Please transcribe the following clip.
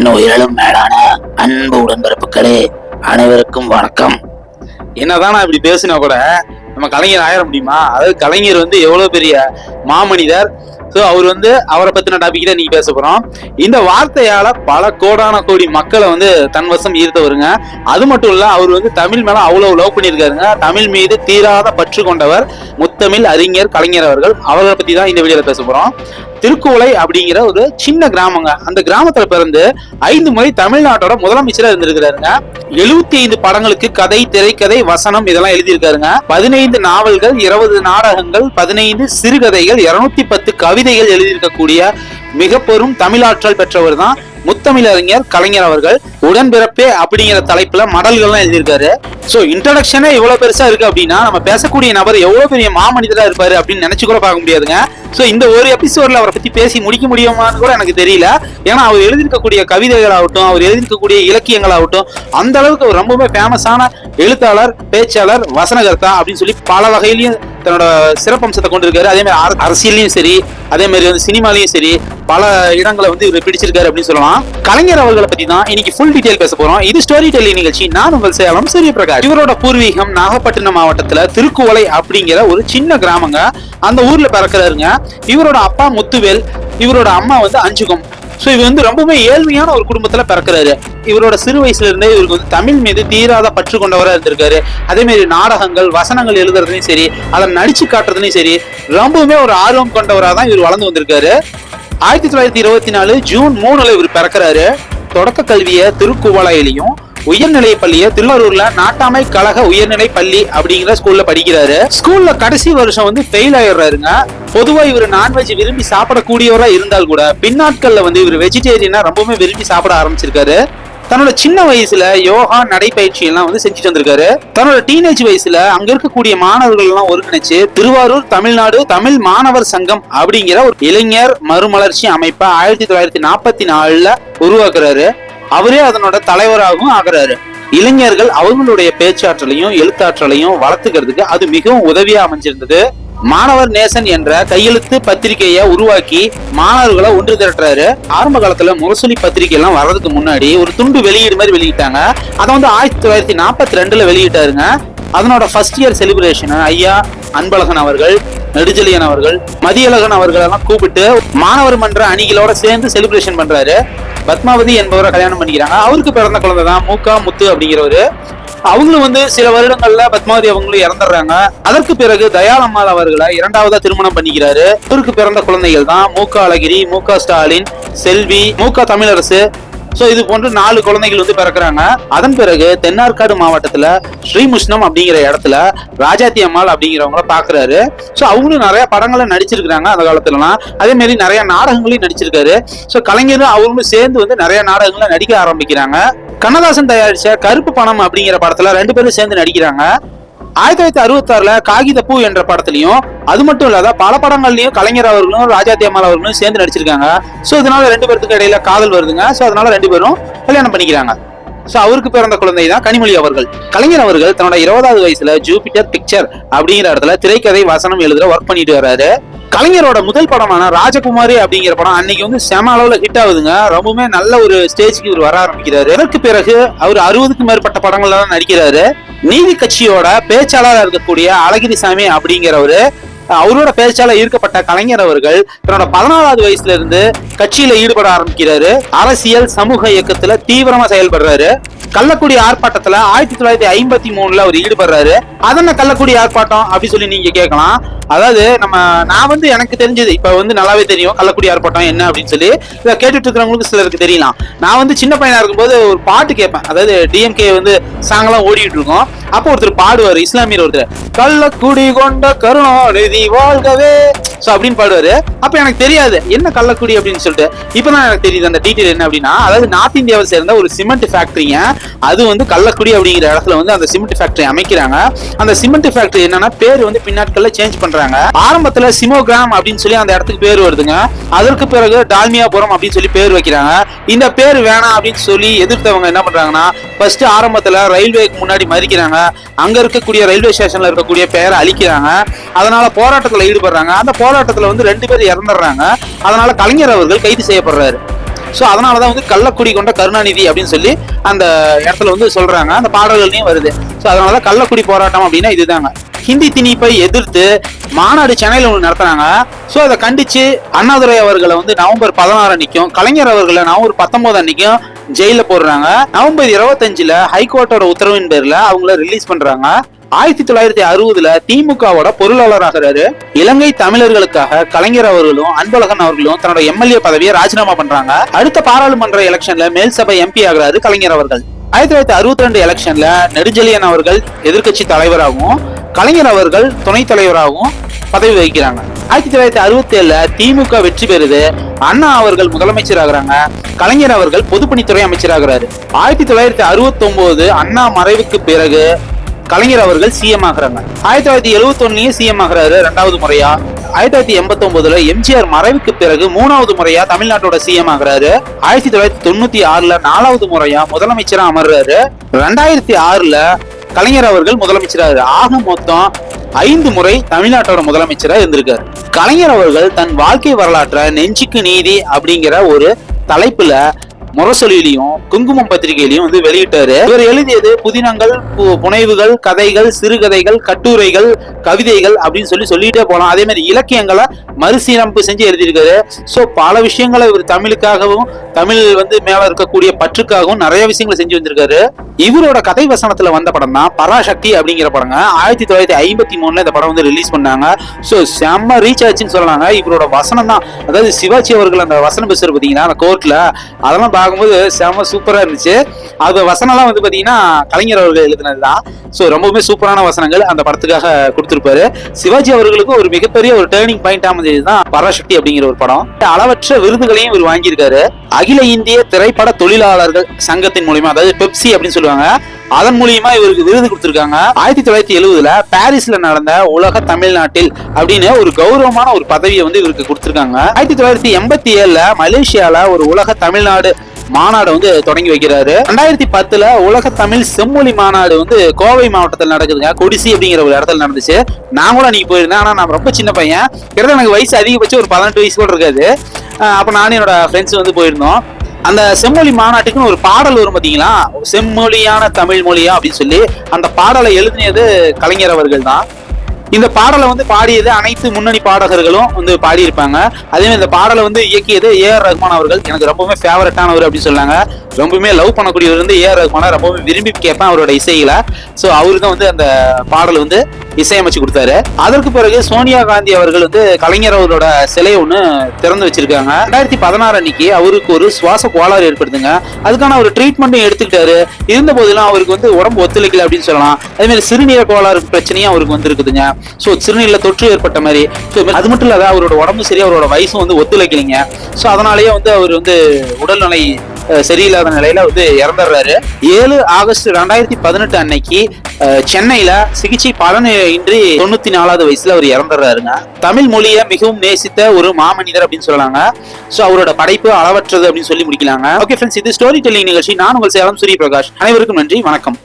என் உயிரிலும் மேலான அன்பு உடன்பிறப்புகளே அனைவருக்கும் வணக்கம். என்னதான் நான் இப்படி பேசினா கூட நம்ம கலைஞர் ஆயிட முடியுமா? அதாவது கலைஞர் வந்து எவ்வளவு பெரிய மாமனிதர். ஸோ அவர் வந்து அவரை பத்தின டாபிக் தான் நீங்க பேச போறோம். இந்த வார்த்தையால பல கோடான கோடி மக்களை வந்து தன் வசம் ஈர்த்தவருங்க அது மட்டும் இல்ல அவர் வந்து தமிழ் மேல அவ்வளவு லவ் பண்ணியிருக்காருங்க. தமிழ் மீது தீராத பற்று கொண்டவர் முத்தமிழ் அறிஞர் கலைஞர் அவர்கள். அவர்களை பத்தி தான் இந்த வீடியோல பேச போறோம். திருக்குவளை அப்படிங்கிற ஒரு சின்ன கிராமங்க. அந்த கிராமத்துல பிறந்து ஐந்து முறை தமிழ்நாட்டோட முதலமைச்சரா இருந்திருக்கிறாருங்க. எழுபத்தி ஐந்து படங்களுக்கு கதை திரைக்கதை வசனம் இதெல்லாம் எழுதியிருக்காருங்க. பதினைந்து நாவல்கள் இருபது நாடகங்கள் பதினைந்து சிறுகதைகள் இருநூத்தி பத்து கவிதைகள் எழுதியிருக்கக்கூடிய மிக பெரும் தமிழாற்றல் பெற்றவர் தான் முத்தமிழறிஞர் கலைஞர் அவர்கள். உடன்பிறப்பே அப்படிங்கிற தலைப்புல மடல்கள்லாம் எழுதியிருக்காரு. ஸோ இன்ட்ரடக்ஷனே இவ்வளோ பெருசாக இருக்குது அப்படின்னா நம்ம பேசக்கூடிய நபர் எவ்வளோ பெரிய மாமனிதராக இருப்பார் அப்படின்னு நினச்சி கூட பார்க்க முடியாதுங்க. ஸோ இந்த ஒரு எபிசோடில் அவரை பற்றி பேசி முடிக்க முடியுமான்னு கூட எனக்கு தெரியல. ஏன்னா அவர் எழுதியிருக்கக்கூடிய கவிதைகளாகட்டும் அவர் எழுதியிருக்கக்கூடிய இலக்கியங்களாகட்டும் அந்த அளவுக்கு அவர் ரொம்பவே ஃபேமஸான எழுத்தாளர் பேச்சாளர் வசனகர்த்தா அப்படின்னு சொல்லி பல வகையிலையும் தன்னோட சிறப்பம்சத்தை கொண்டிருக்காரு அதே மாதிரி அரசியல்லையும் சரி அதே மாதிரி வந்து சினிமாலையும் சரி பல இடங்களை வந்து இவர் பிடிச்சிருக்காரு அப்படின்னு சொல்லலாம். கலைஞர் அவர்களை பத்தி தான் இன்னைக்கு ஃபுல் டீடைல் பேச போறோம். இது ஸ்டோரி டெல்லி நிகழ்ச்சி. நான் உங்கள் சேலம் சூரியபிரகாஷ். இவரோட பூர்வீகம் நாகப்பட்டினம் மாவட்டத்துல திருக்குவளை அப்படிங்கிற ஒரு சின்ன கிராமங்க. அந்த ஊர்ல பிறக்கிறாருங்க. இவரோட அப்பா முத்துவேல் இவரோட அம்மா வந்து அஞ்சுகம். ஸோ இவர் வந்து ரொம்பவுமே ஏழ்மையான ஒரு குடும்பத்தில் பிறக்கிறாரு. இவரோட சிறு வயசுல இருந்தே இவருக்கு வந்து தமிழ் மீது தீராத பற்று கொண்டவராக இருந்திருக்காரு. அதே மாதிரி நாடகங்கள் வசனங்கள் எழுதுறதுலையும் சரி அதை நடிச்சு காட்டுறதுலையும் சரி ரொம்பவுமே ஒரு ஆர்வம் கொண்டவராக தான் இவர் வளர்ந்து வந்திருக்காரு. ஆயிரத்தி தொள்ளாயிரத்தி இருபத்தி நாலு ஜூன் மூணுல இவர் பிறக்கிறாரு. தொடக்க கல்வியை திருக்குவளையிலையும் உயர்நிலை பள்ளியை திருவாரூர்ல நாட்டாமை கழக உயர்நிலை பள்ளி அப்படிங்கிற ஸ்கூல்ல படிக்கிறாரு. ஸ்கூல்ல கடைசி வருஷம் வந்து ஃபெயில் ஆயிடுறாருங்க. பொதுவா இவர் நான்வெஜ் விரும்பி சாப்பிடக்கூடியவரா இருந்தால் கூட பின்னாட்கள்ல வந்து இவர் வெஜிடேரியனா ரொம்பவுமே விரும்பி சாப்பிட ஆரம்பிச்சிருக்காரு. தன்னோட சின்ன வயசுல யோகா நடைப்பயிற்சி எல்லாம் வந்து செஞ்சுட்டு வந்திருக்காரு. தன்னோட டீனேஜ் வயசுல அங்க இருக்கக்கூடிய மாணவர்கள் எல்லாம் ஒருங்கிணைச்சு திருவாரூர் தமிழ்நாடு தமிழ் மாணவர் சங்கம் அப்படிங்கிற ஒரு இளைஞர் மறுமலர்ச்சி அமைப்பை ஆயிரத்தி தொள்ளாயிரத்தி நாற்பத்தி நாலுல உருவாக்குறாரு. அவரே அதனோட தலைவராகவும் ஆகிறாரு. இளைஞர்கள் அவங்களுடைய பேச்சாற்றலையும் எழுத்தாற்றலையும் வளர்த்துக்கிறதுக்கு அது மிகவும் உதவியா அமைஞ்சிருந்தது. மாணவர் நேசன் என்ற கையெழுத்து பத்திரிகையை உருவாக்கி மாணவர்களை ஒன்று திரட்டுறாரு. ஆரம்ப காலத்துல முரசொலி பத்திரிகை எல்லாம் வர்றதுக்கு முன்னாடி ஒரு துண்டு வெளியீடு மாதிரி வெளியிட்டாங்க. அதை வந்து ஆயிரத்தி தொள்ளாயிரத்தி நாற்பத்தி ரெண்டுல வெளியிட்டாருங்க. அதனோட ஃபர்ஸ்ட் இயர் செலிப்ரேஷன் ஐயா அன்பழகன் அவர்கள் நெடுஞ்செழியன் அவர்கள் மதியழகன் அவர்கள் எல்லாம் கூப்பிட்டு மாணவர் மன்ற அணிகளோட சேர்ந்து செலிப்ரேஷன் பண்றாரு. பத்மாவதி என்பவரை கல்யாணம் பண்ணிக்கிறாங்க. அவருக்கு பிறந்த குழந்தை தான் மூக்கா முத்து அப்படிங்கிறவரு. அவங்களும் வந்து சில வருடங்கள்ல பத்மாவதி அவங்களும் இறந்துடுறாங்க. அதற்கு பிறகு தயாளம்மாள் அவர்களை இரண்டாவதா திருமணம் பண்ணிக்கிறாரு. அவருக்கு பிறந்த குழந்தைகள் தான் மூக்கா அழகிரி மூக்கா ஸ்டாலின் செல்வி மூக்கா தமிழரசு. சோ இது போன்று நாலு குழந்தைகள் வந்து பிறக்கிறாங்க. அதன் பிறகு தென்னார்காடு மாவட்டத்துல ஸ்ரீமுஷ்ணம் அப்படிங்கிற இடத்துல ராஜாத்தி அம்மாள் அப்படிங்கிறவங்கள பாக்குறாரு. சோ அவங்களும் நிறைய படங்களை நடிச்சிருக்கிறாங்க அந்த காலத்துலலாம். அதே மாதிரி நிறைய நாடகங்களையும் நடிச்சிருக்காரு. சோ கலைஞரும் அவங்களும் சேர்ந்து வந்து நிறைய நாடகங்களை நடிக்க ஆரம்பிக்கிறாங்க. கண்ணதாசன் தயாரிச்ச கருப்பு பணம் அப்படிங்கிற படத்துல ரெண்டு பேரும் சேர்ந்து நடிக்கிறாங்க. ஆயிரத்தி தொள்ளாயிரத்தி அறுபத்தாறுல காகித பூ என்ற படத்துலையும் அது மட்டும் இல்லாத பல படங்கள்லயும் கலைஞர் அவர்களும் ராஜா தேமால் அவர்களும் சேர்ந்து நடிச்சிருக்காங்க. சோ இதனால ரெண்டு பேருக்கு இடையில காதல் வருதுங்க. சோ அதனால ரெண்டு பேரும் கல்யாணம் பண்ணிக்கிறாங்க. சோ அவருக்கு பிறந்த குழந்தை தான் கனிமொழி அவர்கள். கலைஞர் அவர்கள் தன்னோட இருபதாவது வயசுல ஜூபிட்டர் பிக்சர் அப்படிங்கிற இடத்துல திரைக்கதை வசனம் எழுதுற ஒர்க் பண்ணிட்டு வர்றாரு. கலைஞரோட முதல் படமான ராஜகுமாரி அப்படிங்கிற படம் அன்னைக்கு வந்து செம அளவுல ஹிட் ஆகுதுங்க. ரொம்பவுமே நல்ல ஒரு ஸ்டேஜ்க்கு இவர் வர ஆரம்பிக்கிறாரு. அதற்கு பிறகு அவர் அறுபதுக்கு மேற்பட்ட படங்கள்ல தான் நடிக்கிறாரு. நீதி கட்சியோட பேச்சாளராக இருக்கக்கூடிய அழகிரிசாமி அப்படிங்கிறவரு அவரோட பேச்சால ஈர்க்கப்பட்ட கலைஞர் அவர்கள் தன்னோட பதினாலாவது வயசுல இருந்து கட்சியில ஈடுபட ஆரம்பிக்கிறாரு. அரசியல் சமூக இயக்கத்துல தீவிரமா செயல்படுறாரு. கள்ளக்குடி ஆர்ப்பாட்டத்துல ஆயிரத்தி தொள்ளாயிரத்தி ஐம்பத்தி மூணுல அவர் ஈடுபடுறாரு. அதென்ன கள்ளக்குடி ஆர்ப்பாட்டம் அப்படி சொல்லி நீங்க கேட்கலாம். அதாவது நம்ம நான் வந்து எனக்கு தெரிஞ்சது இப்ப வந்து நல்லாவே தெரியும் கள்ளக்குடி ஆர்ப்பாட்டம் என்ன அப்படின்னு சொல்லி இதை கேட்டுட்டு இருக்கிறவங்களுக்கு சிலருக்கு தெரியலாம். நான் வந்து சின்ன பையனா இருக்கும்போது ஒரு பாட்டு கேட்பேன். அதாவது டிஎம்கே வந்து சாங்கெல்லாம் ஓடிட்டு இருக்கோம். அப்போ ஒருத்தர் பாடுவார் இஸ்லாமியர் ஒருத்தர். கள்ளக்குடி கொண்ட கருணாநிதி வாழ்கவே. ஸோ அப்படின்னு பாடுவாரு. அப்ப எனக்கு தெரியாது என்ன கள்ளக்குடி அப்படின்னு சொல்லிட்டு. இப்போ தான் எனக்கு தெரியுது அந்த டீட்டெயில் என்ன அப்படின்னா அதாவது நார்த் இந்தியாவை சேர்ந்த ஒரு சிமெண்ட் ஃபேக்டரிங்க அது வந்து கள்ளக்குடி அப்படிங்கிற இடத்துல வந்து அந்த சிமெண்ட் ஃபேக்டரி அமைக்கிறாங்க. அந்த சிமெண்ட் ஃபேக்டரி என்னன்னா பேர் வந்து பின்னாட்கள்ல சேஞ்ச் பண்றாங்க ஆரம்பத்துல சிமோகிராம் அப்படின்னு சொல்லி அந்த இடத்துக்கு பேர் வருதுங்க. அதற்கு பிறகு டால்மியாபுரம் அப்படின்னு சொல்லி பேர் வைக்கிறாங்க. இந்த பேர் வேணாம் அப்படின்னு சொல்லி எதிர்த்தவங்க என்ன பண்றாங்கன்னா ஃபர்ஸ்ட் ஆரம்பத்துல ரயில்வேக்கு முன்னாடி மறிக்கிறாங்க. அங்க இருக்கக்கூடிய ரயில்வே ஸ்டேஷன்ல இருக்கக்கூடிய பெயரை அழிக்கிறாங்க. அதனால போராட்டத்துல ஈடுபடுறாங்க. அந்த போராட்டத்துல வந்து ரெண்டு பேர் இறந்துடுறாங்க. அதனால கலைஞர் அவர்கள் கைது செய்யப்படுறாரு. ஸோ அதனாலதான் வந்து கள்ளக்குடி கொண்ட கருணாநிதி அப்படின்னு சொல்லி அந்த இடத்துல வந்து சொல்றாங்க. அந்த பாடல்கள்லையும் வருது. ஸோ அதனாலதான் கள்ளக்குடி போராட்டம் அப்படின்னா இதுதாங்க. ஹிந்தி திணிப்பை எதிர்த்து மாநாடு சென்னையில் ஒன்று நடத்துனாங்க ஸோ அதை கண்டிச்சு அண்ணாதுரை அவர்களை வந்து நவம்பர் பதினாறு அன்னைக்கும் கலைஞர் அவர்களை நவம்பர் பத்தொன்பது அன்னைக்கும் ஜெயில போடுறாங்க. நவம்பர் இருபத்தஞ்சுல ஹைகோர்ட்டோட உத்தரவின் பேர்ல அவங்கள ரிலீஸ் பண்றாங்க. ஆயிரத்தி தொள்ளாயிரத்தி அறுபதுல திமுகவோட பொருளாளராகிறாரு இலங்கை தமிழர்களுக்காக கலைஞர் அவர்களும் அன்பழகன் அவர்களும் தன்னோட எம்எல்ஏ பதவியை ராஜினாமா பண்றாங்க. அடுத்த பாராளுமன்ற எலெக்ஷன்ல மேல் சபை எம்பி ஆகிறாரு கலைஞர் அவர்கள். ஆயிரத்தி தொள்ளாயிரத்தி அறுபத்தி ரெண்டு எலெக்ஷன்ல நெடுஞ்செழியன் அவர்கள் எதிர்க்கட்சி தலைவராகவும் கலைஞர் அவர்கள் துணைத் தலைவராகவும் பதவி வகிக்கிறாங்க. ஆயிரத்தி தொள்ளாயிரத்தி அறுபத்தி ஏழுல திமுக வெற்றி பெறுது. அண்ணா அவர்கள் முதலமைச்சராகிறாங்க. கலைஞர் அவர்கள் பொதுப்பணித்துறை அமைச்சராகிறாரு. ஆயிரத்தி தொள்ளாயிரத்தி அறுபத்தி ஒன்பது அண்ணா மறைவுக்கு பிறகு கலைஞர் அவர்கள் சிஎம் ஆகுறாங்க. ஆயிரத்தி தொள்ளாயிரத்தி எழுபத்தி ஒன்னுலயும் சிஎம் ஆகிறாரு ரெண்டாவது முறையா. ஆயிரத்தி தொள்ளாயிரத்தி எண்பத்தி ஒன்பதுல எம்ஜிஆர் மறைவுக்கு பிறகு மூணாவது முறையா தமிழ்நாட்டோட சிஎம் ஆகிறாரு. ஆயிரத்தி தொள்ளாயிரத்தி தொண்ணூத்தி ஆறுல நாலாவது முறையா முதலமைச்சரா அமர்றாரு. ரெண்டாயிரத்தி ஆறுல கலைஞர் அவர்கள் முதலமைச்சராரு ஆக மொத்தம் ஐந்து முறை தமிழ்நாட்டோட முதலமைச்சரா இருந்திருக்காரு. கலைஞர் அவர்கள் தன் வாழ்க்கை வரலாற்றை நெஞ்சுக்கு நீதி அப்படிங்கிற ஒரு தலைப்புல முரசொலியிலையும் குங்குமம் பத்திரிகையிலையும் வந்து வெளியிட்டாரு. இவர் எழுதியது புதினங்கள் பு- புனைவுகள் கதைகள் சிறுகதைகள் கட்டுரைகள் கவிதைகள் அப்படின்னு சொல்லி சொல்லிட்டே போலாம். அதே மாதிரி இலக்கியங்களை மறுசீரமைப்பு செஞ்சு எழுதியிருக்காரு. ஸோ பல விஷயங்களை இவர் தமிழுக்காகவும் தமிழ் வந்து மேல இருக்கக்கூடிய பற்றுக்காகவும் நிறைய விஷயங்களை செஞ்சு வந்திருக்காரு. இவரோட கதை வசனத்துல வந்த படம் தான் பராசக்தி அப்படிங்கிற படங்க. ஆயிரத்தி தொள்ளாயிரத்தி ஐம்பத்தி மூணுல இந்த படம் வந்து ரிலீஸ் பண்ணாங்க. ஸோ செம்ம ரீச் ஆச்சுன்னு சொல்லலாங்க இவரோட வசனம் தான் அதாவது சிவாஜி அவர்கள் அந்த வசனம் பேசுற பார்த்தீங்கன்னா அந்த கோர்ட்ல அதெல்லாம் பார்க்கும்போது செம சூப்பராக இருந்துச்சு. அது வசனம்லாம் வந்து பார்த்தீங்கன்னா கலைஞர் அவர்கள் எழுதினது தான் ஸோ ரொம்பவுமே சூப்பரான வசனங்கள் அந்த படத்துக்காக கொடுத்துருப்பாரு. சிவாஜி அவர்களுக்கு ஒரு மிகப்பெரிய ஒரு டேர்னிங் பாயிண்ட் அமைஞ்சது தான் பராசக்தி அப்படிங்கிற ஒரு படம். அளவற்ற விருதுகளையும் இவர் வாங்கியிருக்காரு. அகில இந்திய திரைப்பட தொழிலாளர்கள் சங்கத்தின் மூலியமா அதாவது பெப்சி அப்படின்னு சொல்லுவாங்க. அதன் மூலியமா இவருக்கு விருது கொடுத்திருக்காங்க. ஆயிரத்தி தொள்ளாயிரத்தி எழுபதுல பாரிஸ்ல நடந்த உலக தமிழ்நாட்டில் அப்படின்னு ஒரு கௌரவமான ஒரு பதவியை வந்து இவருக்கு கொடுத்திருக்காங்க. ஆயிரத்தி தொள்ளாயிரத்தி எண்பத்தி ஏழுல மலேசியால ஒரு உலக தமிழ்நாடு மாநாடு வந்து தொடங்கி வைக்கிறாரு. ரெண்டாயிரத்தி பத்துல உலக தமிழ் செம்மொழி மாநாடு வந்து கோவை மாவட்டத்தில் நடக்குதுங்க. கொடிசி அப்படிங்கிற ஒரு இடத்துல நடந்துச்சு. நான் கூட அன்னைக்கு போயிருந்தேன். ஆனா நான் ரொம்ப சின்ன பையன். கிட்டத்தட்ட எனக்கு வயசு அதிகபட்சம் ஒரு பதினெட்டு வயசு கூட இருக்காது. அப்போ நானும் என்னோட ஃப்ரெண்ட்ஸ் வந்து போயிருந்தோம். அந்த செம்மொழி மாநாட்டுக்குன்னு ஒரு பாடல் வரும் பார்த்தீங்களா செம்மொழியான தமிழ் மொழியா அப்படின்னு சொல்லி அந்த பாடலை எழுதினது கலைஞர் அவர்கள் தான். இந்த பாடலை வந்து பாடியது அனைத்து முன்னணி பாடகர்களும் வந்து பாடியிருப்பாங்க. அதே மாதிரி இந்த பாடலை வந்து இயக்கியது ஏ ஆர் ரஹ்மான் அவர்கள். எனக்கு ரொம்பவுமே ஃபேவரட்டானவர் அப்படின்னு சொன்னாங்க. ரொம்பவுமே லவ் பண்ணக்கூடியவர் வந்து ஏ ஆர் ரஹ்மானை ரொம்பவுமே விரும்பி கேட்பேன் அவரோட இசையில. ஸோ அவரு தான் வந்து அந்த பாடல் வந்து இசையமைச்சு கொடுத்தாரு. அதற்கு பிறகு சோனியா காந்தி அவர்கள் வந்து கலைஞர் அவரோட சிலையை ஒன்று திறந்து வச்சிருக்காங்க. ரெண்டாயிரத்தி பதினாறு அன்னைக்கு அவருக்கு ஒரு சுவாச கோளாறு ஏற்படுதுங்க. அதுக்கான ஒரு ட்ரீட்மெண்ட்டும் எடுத்துக்கிட்டாரு. இருந்த போதெல்லாம் அவருக்கு வந்து உடம்பு ஒத்துழைக்கல அப்படின்னு சொல்லலாம். அதே மாதிரி சிறுநீர கோளாறு பிரச்சனையும் அவருக்கு வந்து இருக்குதுங்க ஸோ சிறுநீரில் தொற்று ஏற்பட்ட மாதிரி. ஸோ அது மட்டும் இல்லாத அவரோட உடம்பு சரி அவரோட வயசும் வந்து ஒத்துழைக்கலைங்க. ஸோ அதனாலேயே வந்து அவர் வந்து உடல்நிலை சரியில்லாத நிலையில வந்து இறந்துடுறாரு. ஏழு ஆகஸ்ட் ரெண்டாயிரத்தி பதினெட்டு அன்னைக்கு சென்னையில சிகிச்சை பலனின்றி தொண்ணூத்தி நாலாவது வயசுல அவர் இறந்துடுறாருங்க. தமிழ் மொழியை மிகவும் நேசித்த ஒரு மாமனிதர் அப்படின்னு சொல்லலாங்க. ஸோ அவரோட படைப்பு அளவற்றது அப்படின்னு சொல்லி முடிக்கலாங்க. ஓகே ஃப்ரெண்ட்ஸ் இது ஸ்டோரி டெல்லிங் நிகழ்ச்சி. நான் உங்கள் சேலம் சூரிய பிரகாஷ் அனைவருக்கும் நன்றி. வணக்கம்.